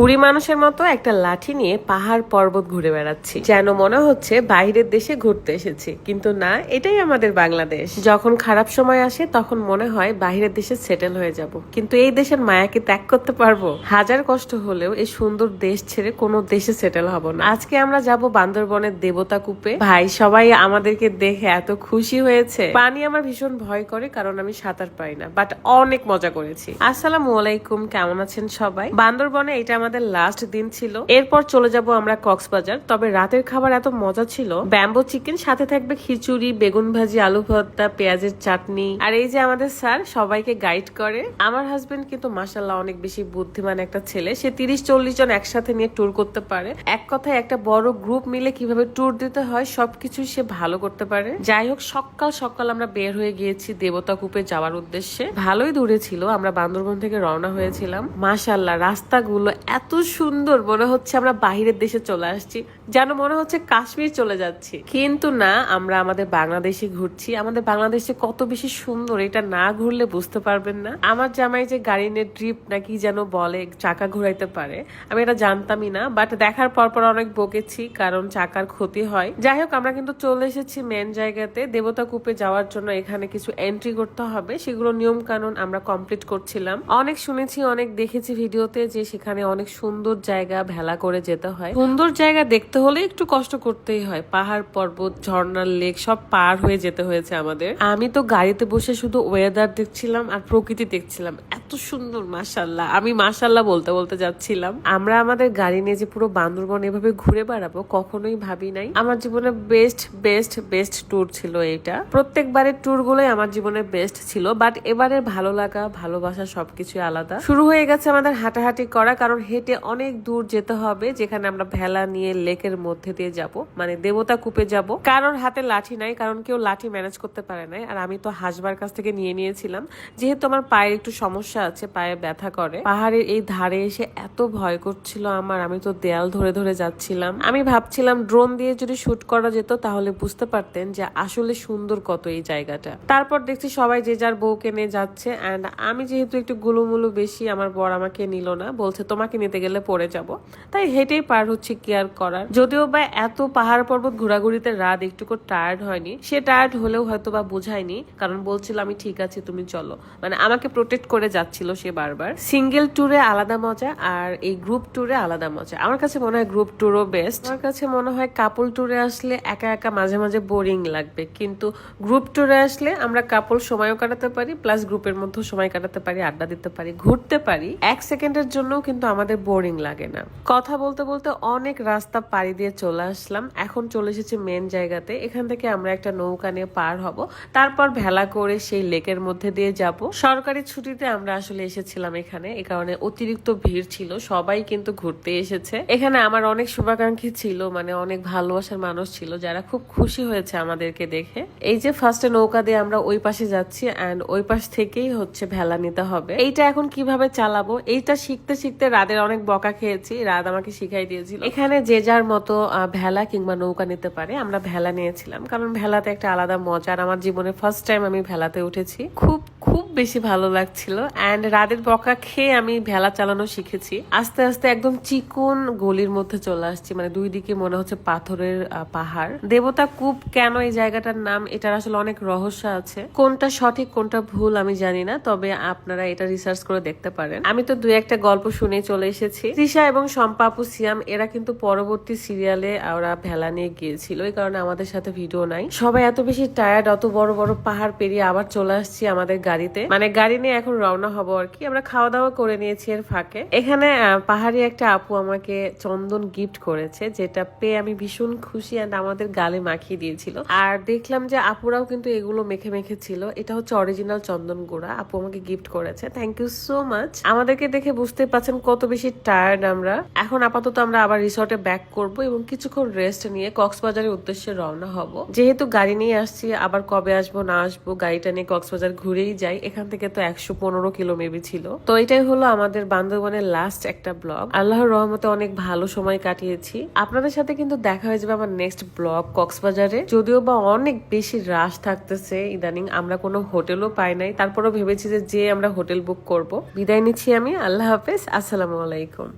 বুড়ি মানুষের মতো একটা লাঠি নিয়ে পাহাড় পর্বত ঘুরে বেড়াচ্ছি। যেন মনে হচ্ছে বাইরের দেশে ঘুরতে এসেছি। কিন্তু না, এটাই আমাদের বাংলাদেশ। যখন খারাপ সময় আসে, তখন মনে হয় বাইরের দেশে সেটেল হয়ে যাব। কিন্তু এই দেশের মায়াকে ত্যাগ করতে পারব? হাজার কষ্ট হলেও এই সুন্দর দেশ ছেড়ে কোনো দেশে সেটেল হব না। আজকে আমরা যাব বান্দরবনের দেবতা কূপে। ভাই, সবাই আমাদেরকে দেখে এত খুশি হয়েছে। পানি আমার ভীষণ ভয় করে, কারণ আমি সাঁতার পাই না বাট অনেক মজা করেছি। আসসালামু আলাইকুম, কেমন আছেন সবাই? বান্দরবনে এটা আমাদের লাস্ট দিন ছিল। এরপর চলে যাব আমরা কক্সবাজার। তবে রাতের খাবার এত মজা ছিল। ব্যাম্বো চিকেন সাথে থাকবে খিচুড়ি, বেগুন ভাজি, আলু ভর্তা, পেঁয়াজের চাটনি। আর এই যে আমাদের স্যার সবাইকে গাইড করে। আমার হাজবেন্ড কিন্তু মাসাল্লাহ অনেক বেশি বুদ্ধিমান একটা ছেলে। সে তিরিশ, চল্লিশ জন একসাথে নিয়ে ট্যুর করতে পারে। এক কথায় একটা বড় গ্রুপ মিলে কীভাবে ট্যুর দিতে হয় সবকিছু সে ভালো করতে পারে। যাই হোক, সকাল সকাল আমরা বের হয়ে গিয়েছি দেবতা কূপে যাওয়ার উদ্দেশ্যে। ভালোই দূরে ছিল, আমরা বান্দরবন থেকে রওনা হয়েছিলাম। মাশাল্লাহ রাস্তাগুলো এত সুন্দর মনে হচ্ছে আমরা বাহিরের দেশে চলে আসছি। যেন মনে হচ্ছে কাশ্মীর চলে যাচ্ছি। কিন্তু না, আমরা আমাদের বাংলাদেশে ঘুরছি। আমাদের বাংলাদেশে কত বেশি সুন্দর, এটা না ঘুরলে বুঝতে পারবেন না। আমার জামাই যে গাড়ি নিয়ে ট্রিপ নাকি যেন বলে, চাকা ঘুরাইতে পারে, আমি এটা জানতামই না। বাট দেখার পর পর অনেক বকেছি, কারণ চাকার ক্ষতি হয়। যাই হোক, আমরা কিন্তু চলে এসেছি মেন জায়গাতে। দেবতা কূপে যাওয়ার জন্য এখানে কিছু এন্ট্রি করতে হবে। সেগুলো নিয়ম কানুন আমরা কমপ্লিট করছিলাম। অনেক শুনেছি, অনেক দেখেছি ভিডিওতে যে সেখানে অনেক সুন্দর জায়গা ভেলা করে যেতে হয়। সুন্দর জায়গা দেখতে হলে একটু কষ্ট করতেই হয়। পাহাড়, পর্বত ঝর্ণার লেক সব পার হয়ে যেতে হয়েছে আমাদের। আমি তো গাড়িতে বসে শুধু ওয়েদার দেখছিলাম আর প্রকৃতি দেখছিলাম। এত সুন্দর মাসাল্লাহ আমি মাসাল্লাহ বলতে বলতে যাচ্ছিলাম। আমরা আমাদের গাড়ি নিয়ে যে পুরো বান্দরবন এভাবে ঘুরে বেড়াবো কখনোই ভাবি নাই। আমার জীবনে বেস্ট বেস্ট বেস্ট ট্যুর ছিল এটা। প্রত্যেকবারের ট্যুর গুলোই আমার জীবনে বেস্ট ছিল বাট এবারের ভালো লাগা, ভালোবাসা সবকিছু আলাদা। শুরু হয়ে গেছে আমাদের হাঁটাহাঁটি করা, কারণ হেঁটে অনেক দূর যেতে হবে, যেখানে আমরা ভেলা নিয়ে লেকের মধ্যে দিয়ে যাব। মানে দেবতা কূপে যাব। কারোর হাতে লাঠি নাই, কারণ কেউ লাঠি ম্যানেজ করতে পারে নাই। আর আমি তো হাসবার কাছ থেকে নিয়ে নিয়েছিলাম। যেহেতু আমার পায়ের একটু সমস্যা আছে, পায়ে ব্যথা করে। পাহাড়ের এই ধারে এসে এত ভয় করছিল আমার, আমি তো দেয়াল ধরে ধরে যাচ্ছিলাম। আমি ভাবছিলাম ড্রোন দিয়ে যদি শুট করা যেত, তাহলে বুঝতে পারতেন যে আসলে সুন্দর কত এই জায়গাটা। তারপর দেখছি সবাই যে যার বউকে নিয়ে যাচ্ছে। অ্যান্ড আমি যেহেতু একটু গুলুমুলু বেশি, আমার বর আমাকে নিল না। বলছে, তোমাকে নিতে গেলে পড়ে যাব। তাই হেঁটেই পার হচ্ছে কেয়ার করার। যদিও বা এত পাহাড় পর্বত ঘোরাঘুরিতে রাত একটুকু টায়ার্ড হয়নি, সে টায়ার্ড হলেও হয়তো বা বোঝায়নি, কারণ বলছিল আমি ঠিক আছে, তুমি চলো। মানে আমাকে প্রোটেক্ট করে যাচ্ছিল সে বারবার। সিঙ্গেল ট্যুরে আলাদা মজা আর এই গ্রুপ ট্যুরে আলাদা মজা। আমার কাছে মনে হয় গ্রুপ ট্যুরও বেস্ট আমার কাছে মনে হয় কাপল ট্যুরে আসলে একা একা মাঝে মাঝে বোরিং লাগবে। কিন্তু গ্রুপ ট্যুরে আসলে আমরা কাপল সময়ও কাটাতে পারি প্লাস গ্রুপের মধ্যেও সময় কাটাতে পারি, আড্ডা দিতে পারি, ঘুরতে পারি। এক সেকেন্ডের জন্য কিন্তু আমাদের বোরিং লাগে না। কথা বলতে বলতে অনেক রাস্তা পাড়ি দিয়ে চলে আসলাম। এখন চলে এসেছি মেন জায়গাতে। এখান থেকে আমরা একটা নৌকা নিয়ে পার হব। তারপর ভেলা করে সেই লেকের মধ্যে দিয়ে যাব। সরকারি ছুটিতে আমরা আসলে এসেছিলাম এখানে। এ কারণে অতিরিক্ত ভিড় ছিল। সবাই কিন্তু ঘুরতে এসেছে। এখানে আমার অনেক শুভাকাঙ্ক্ষী ছিল মানে অনেক ভালোবাসার মানুষ ছিল, যারা খুব খুশি হয়েছে আমাদেরকে দেখে। এই যে ফার্স্টে নৌকা দিয়ে আমরা ওই পাশে যাচ্ছি অ্যান্ড ওই পাশ থেকেই হচ্ছে ভেলা নিতে হবে। এইটা এখন কীভাবে চালাবো? এইটা শিখতে শিখতে রাদের অনেক বকা খেয়েছি রাত আমাকে শিখাই দিয়েছিল। এখানে যে যার মতো ভেলা কিংবা নৌকা নিতে পারে আমরা ভেলা নিয়েছিলাম। কারণ ভেলাতে একটা আলাদা মজা আর আমার জীবনে ফার্স্ট টাইম আমি ভেলাতে উঠেছি। খুব খুব বেশি ভালো লাগছিল। অ্যান্ড রাদের বকা খেয়ে আমি ভেলা চালানো শিখেছি। আস্তে আস্তে একদম চিকন গলির মধ্যে চলে আসছি। মানে দুই দিকে মনে হচ্ছে পাথরের পাহাড়। দেবতা কূপ কেন এই জায়গাটার নাম? এটার আসলে অনেক রহস্য আছে। কোনটা সঠিক, কোনটা ভুল আমি জানি না। তবে আপনারা এটা রিসার্চ করে দেখতে পারেন। আমি তো দুই একটা গল্প শুনে চলে এসেছি। তৃষা এবং শম্পা আপু সিয়াম, এরা কিন্তু পরবর্তী সিরিয়ালে ওরা ভেলা নিয়ে গিয়েছিল। এই কারণে আমাদের সাথে ভিডিও নাই। সবাই এত বেশি টায়ার্ড অত বড় বড় পাহাড় পেরিয়ে আবার চলে আসছি আমাদের গাড়িতে। মানে গাড়ি নিয়ে এখন রওনা হব আর কি। আমরা খাওয়া দাওয়া করে নিয়েছি এর ফাঁকে। এখানে পাহাড়ি একটা আপু আমাকে চন্দন গিফট করেছে, যেটা পেয়ে আমি ভীষণ খুশি অ্যান্ড আমাদের গালে মাখিয়ে দিয়েছিল। আর দেখলাম যে আপুরাও কিন্তু এগুলো মেখে মেখে ছিল। এটা হচ্ছে অরিজিনাল চন্দন গুঁড়া। আপু আমাকে গিফট করেছে। থ্যাংক ইউ সো মাচ আমাদেরকে দেখে বুঝতে পারছেন কত বেশি টায়ার্ড আমরা। এখন আপাতত আমরা আবার রিসর্টে ব্যাক করব এবং কিছুক্ষণ রেস্ট নিয়ে কক্সবাজারের উদ্দেশ্যে রওনা হব। যেহেতু গাড়ি নিয়ে আসছি, আবার কবে আসব, না আসব, গাড়িটা নিয়ে কক্সবাজার ঘুরেই যাই, এখান থেকে তো একশো পনেরো কিলো মেবি ছিল। তো এটাই হলো আমাদের বান্দরবনের লাস্ট একটা ব্লগ আল্লাহর রহমতে অনেক ভালো সময় কাটিয়েছি। আপনাদের সাথে কিন্তু দেখা হয়ে যাবে আমার নেক্সট ব্লগ কক্সবাজারে। যদিও বা অনেক বেশি রাশ থাকতেছে ইদানিং, আমরা কোনো হোটেলও পাই নাই। তারপরও ভেবেছি যে যে আমরা হোটেল বুক করব। বিদায় নিচ্ছি আমি। আল্লাহ হাফেজ। আসসালামু আলাইকুম।